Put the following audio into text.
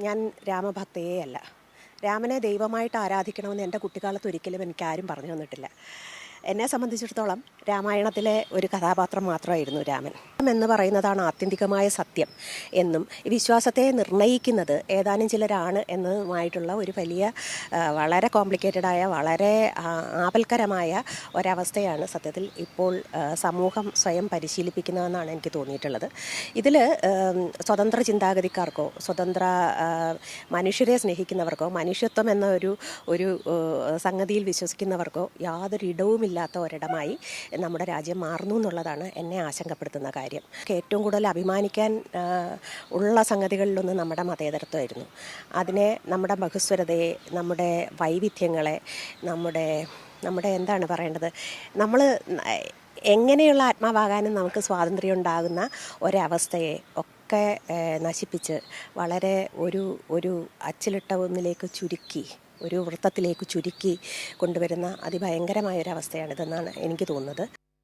ഞാൻ രാമഭക്തയേ അല്ല രാമനെ ദൈവമായിട്ട് ആരാധിക്കണമെന്ന് എന്റെ കുട്ടിക്കാലത്ത് ഒരിക്കലും എനിക്ക് ആരും പറഞ്ഞു തന്നിട്ടില്ല. എന്നെ സംബന്ധിച്ചിടത്തോളം രാമായണത്തിലെ ഒരു കഥാപാത്രം മാത്രമായിരുന്നു രാമൻ. എന്ന് പറയുന്നതാണ് ആത്യന്തികമായ സത്യം എന്നും വിശ്വാസത്തെ നിർണയിക്കുന്നത് ഏതാനും ചിലരാണ് എന്നതുമായിട്ടുള്ള ഒരു വലിയ വളരെ കോംപ്ലിക്കേറ്റഡായ വളരെ ആപൽക്കരമായ ഒരവസ്ഥയാണ് സത്യത്തിൽ ഇപ്പോൾ സമൂഹം സ്വയം പരിശീലിപ്പിക്കുന്നതെന്നാണ് എനിക്ക് തോന്നിയിട്ടുള്ളത്. ഇതിൽ സ്വതന്ത്ര ചിന്താഗതിക്കാർക്കോ സ്വതന്ത്ര മനുഷ്യരെ സ്നേഹിക്കുന്നവർക്കോ മനുഷ്യത്വം എന്ന ഒരു ഒരു സംഗതിയിൽ വിശ്വസിക്കുന്നവർക്കോ യാതൊരു ഇടവുമില്ലാത്ത ഒരിടമായി നമ്മുടെ രാജ്യം മാറുന്നു എന്നുള്ളതാണ് എന്നെ ആശങ്കപ്പെടുത്തുന്ന കാര്യം. ഏറ്റവും കൂടുതൽ അഭിമാനിക്കാൻ ഉള്ള സംഗതികളിലൊന്ന് നമ്മുടെ മതേതരത്വമായിരുന്നു. അതിനെ നമ്മുടെ ബഹുസ്വരതയെ നമ്മുടെ വൈവിധ്യങ്ങളെ നമ്മുടെ നമ്മുടെ എന്താണ് പറയേണ്ടത്? നമ്മൾ എങ്ങനെയുള്ള ആത്മാവാകാനും നമുക്ക് സ്വാതന്ത്ര്യം ഉണ്ടാകുന്ന ഒരവസ്ഥയെ ഒക്കെ നശിപ്പിച്ച് വളരെ ഒരു ഒരു അച്ചിലിട്ട ഒന്നിലേക്ക് ചുരുക്കി ഒരു വൃത്തത്തിലേക്ക് ചുരുക്കി കൊണ്ടുവരുന്ന അതിഭയങ്കരമായ ഒരു അവസ്ഥയാണിതെന്നാണ് എനിക്ക് തോന്നുന്നത്.